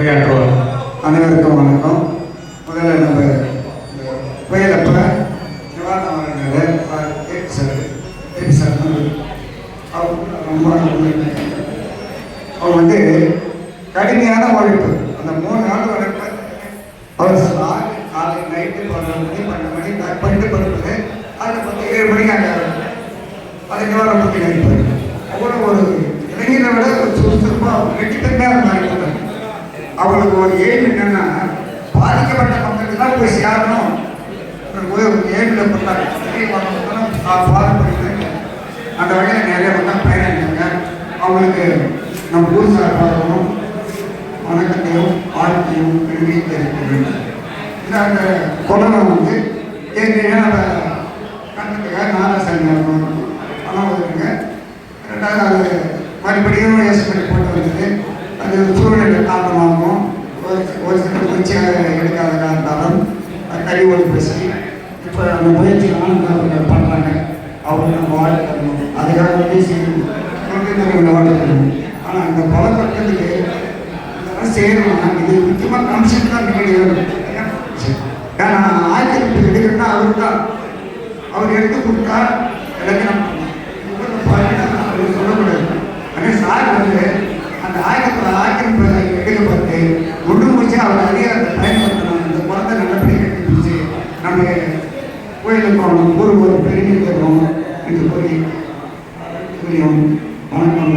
உரையாற்றுவார் அனைவருக்கும் வணக்கம். முதல்ல நம்ம புயலப்ப நிவாரணம் அவர் வந்து கடுமையான உழைப்பு. அந்த மூணு நாள் உழைப்பு அவர் சார் காலை நைட்டு பதினொரு மணி பன்னெண்டு மணி பேக் பண்ணிட்டு படுப்பது. அதில் பத்து ஏழு மணிக்கு அங்கே அதுக்கு நிவாரணம் பற்றி நினைப்பார் அவ்வளோ ஒரு இளைஞரை விட ஒரு சுறுசுறுப்பாக வெற்றித்தன்மையாக இருந்தாங்க அவங்களுக்கு ஒரு எய்ம் என்னன்னா பாதிக்கப்பட்ட மக்களுக்கு தான் போய் சேரணும். ஒரு ஏழுல அந்த வகையில் நிறைய மக்கள் பயணிக்கிறாங்க அவங்களுக்கு நம்ம ஊர் சார்பாகவும் வணக்கத்தையும் வாழ்க்கையும் பெருமை தெரிவிக்கிறேன். இந்த அந்த கொரோனா வந்து ஏற்கனவே நம்ம கணக்குக்காக நாராசங்க பணம் வருதுங்க ரெண்டாவது அது மறுபடியும் எஸ்டிமேட் போட்டு வந்தது. அது சூழ்நிலை காரணமாகவும் ஒரு ஒரு சில முயற்சியாக எடுக்காத காரணத்தாலும் அது கை ஓடி பேசி இப்போ அந்த முயற்சி பண்ணுறாங்க அவங்க நம்ம வாழ்க்கணும் அதுக்காக வேண்டி செய்யணும். நம்ம வாழ்க்கணும் ஆனால் இந்த பலப்பட்டதுக்கு இதெல்லாம் செய்யணும்னா இது முக்கியமாக கமிஷன் தான் நிகழ்வு ஏன்னா ஆயிரத்தி எடுக்கணும்னா அவர் தான் அவர் எடுத்து கொடுத்தா எல்லாத்தையும் நம்ம ஒன்று முடிச்சு அதிகாரத்தை பயன்படுத்தணும் இந்த குழந்தை நல்லபடியாக கட்டி நம்ம கோயிலுக்கு போகணும் ஒரு பெரிய தரும் என்று கூறி வணக்கம்